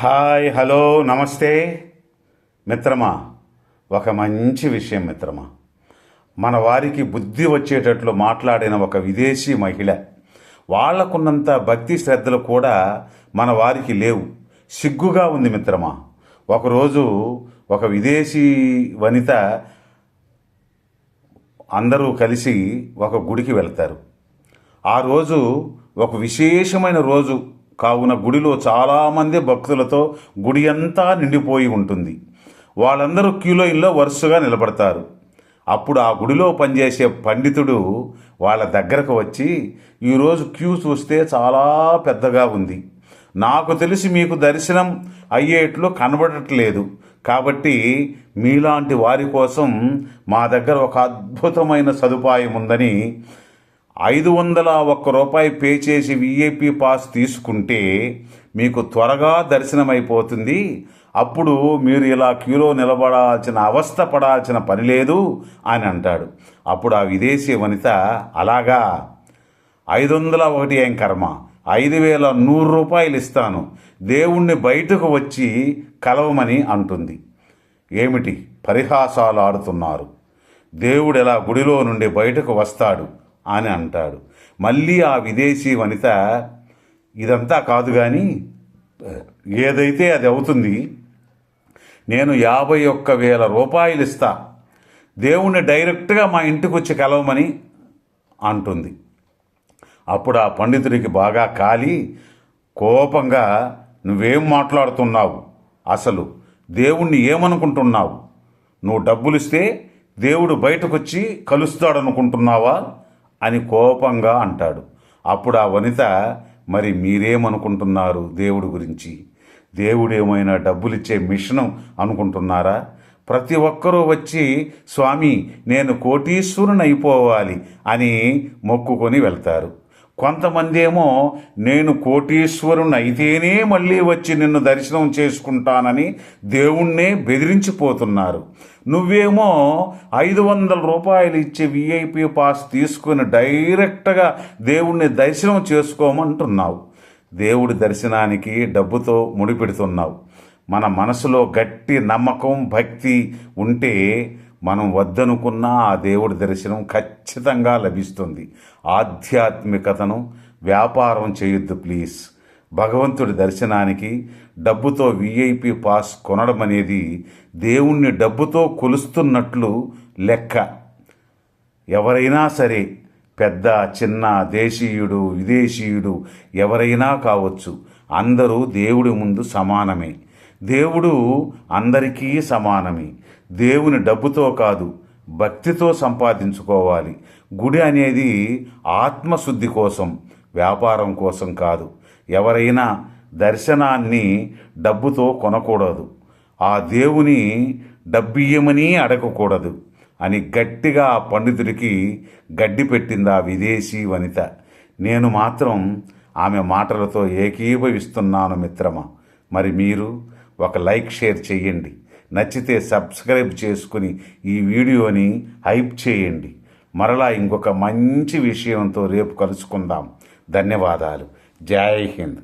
Hi hello నమస్తే. మిత్రమా ఒక మంచి విషయం మిత్రమా. మన వారికి బుద్ధి వచ్చేటట్లు మాట్లాడిన ఒక విదేశీ మహిళ. వాళ్ళకున్నంత భక్తి శ్రద్ధలు కూడా మన వారికి లేవు. సిగ్గుగా ఉంది మిత్రమా. ఒకరోజు ఒక విదేశీ వనిత అందరూ కలిసి ఒక గుడికి వెళ్తారు. ఆ రోజు ఒక విశేషమైన రోజు కావున గుడిలో చాలామంది భక్తులతో గుడి అంతా నిండిపోయి ఉంటుంది. వాళ్ళందరూ క్యూలైన్లో వరుసగా నిలబడతారు. అప్పుడు ఆ గుడిలో పనిచేసే పండితుడు వాళ్ళ దగ్గరకు వచ్చి ఈరోజు క్యూ చూస్తే చాలా పెద్దగా ఉంది. నాకు తెలిసి మీకు దర్శనం అయ్యేట్లు కనబడట్లేదు. కాబట్టి మీలాంటి వారి కోసం మా దగ్గర ఒక అద్భుతమైన సదుపాయం ఉందని ఐదు వందల ఒక్క రూపాయి పే చేసి విఐపి పాస్ తీసుకుంటే మీకు త్వరగా దర్శనమైపోతుంది. అప్పుడు మీరు ఇలా క్యూలో నిలబడాల్సిన అవస్థ పడాల్సిన పని లేదు అని అంటాడు. అప్పుడు ఆ విదేశీ వనిత అలాగా ఐదు వందల ఒకటి ఏం కర్మ? ఐదు వేల నూరు రూపాయలు ఇస్తాను. దేవుణ్ణి బయటకు వచ్చి కలవమని అంటుంది. ఏమిటి? పరిహాసాలు ఆడుతున్నారు. దేవుడు ఎలా గుడిలో నుండి బయటకు వస్తాడు? అని అంటాడు మళ్ళీ ఆ విదేశీ వనిత ఇదంతా కాదు కానీ ఏదైతే అది అవుతుంది నేను యాభై ఒక్క వేల రూపాయలు ఇస్తా. దేవుణ్ణి డైరెక్ట్గా మా ఇంటికి వచ్చి కలవమని అంటుంది. అప్పుడు ఆ పండితుడికి బాగా కాలి కోపంగా నువ్వేం మాట్లాడుతున్నావు? అసలు దేవుణ్ణి ఏమనుకుంటున్నావు? నువ్వు డబ్బులిస్తే దేవుడు బయటకొచ్చి కలుస్తాడనుకుంటున్నావా? అని కోపంగా అంటాడు. అప్పుడు ఆ వనిత మరి మీరేమనుకుంటున్నారు దేవుడి గురించి? దేవుడు ఏమైనా డబ్బులిచ్చే మిషను అనుకుంటున్నారా? ప్రతి ఒక్కరూ వచ్చి స్వామి నేను కోటీశ్వరుని అయిపోవాలి అని మొక్కుకొని వెళ్తారు. కొంతమంది ఏమో నేను కోటీశ్వరుని అయితేనే మళ్ళీ వచ్చి నిన్ను దర్శనం చేసుకుంటానని దేవుణ్ణే బెదిరించిపోతున్నారు. నువ్వేమో ఐదు వందల రూపాయలు ఇచ్చే విఐపి పాస్ తీసుకుని డైరెక్ట్గా దేవుణ్ణి దర్శనం చేసుకోమంటున్నావు. దేవుడి దర్శనానికి డబ్బుతో ముడిపెడుతున్నావు. మన మనసులో గట్టి నమ్మకం భక్తి ఉంటే మనం వద్దనుకున్న ఆ దేవుడి దర్శనం ఖచ్చితంగా లభిస్తుంది. ఆధ్యాత్మికతను వ్యాపారం చేయొద్దు ప్లీజ్. భగవంతుడి దర్శనానికి డబ్బుతో విఐపి పాస్ కొనడం అనేది దేవుణ్ణి డబ్బుతో కొలుస్తున్నట్లు లెక్క. ఎవరైనా సరే పెద్ద చిన్న దేశీయుడు విదేశీయుడు ఎవరైనా కావచ్చు అందరూ దేవుడి ముందు సమానమే. దేవుడు అందరికీ సమానమే. దేవుని డబ్బుతో కాదు భక్తితో సంపాదించుకోవాలి. గుడి అనేది ఆత్మశుద్ధి కోసం వ్యాపారం కోసం కాదు. ఎవరైనా దర్శనాన్ని డబ్బుతో కొనకూడదు. ఆ దేవుని డబ్బియ్యమని అడగకూడదు అని గట్టిగా ఆ పండితుడికి గడ్డి పెట్టింది ఆ విదేశీ వనిత. నేను మాత్రం ఆమె మాటలతో ఏకీభవిస్తున్నాను మిత్రమా. మరి మీరు ఒక లైక్ షేర్ చేయండి నచ్చితే సబ్స్క్రైబ్ చేసుకుని ఈ వీడియోని హైప్ చేయండి. మరలా ఇంకొక మంచి విషయంతో రేపు కలుసుకుందాం. ధన్యవాదాలు. జై హింద్.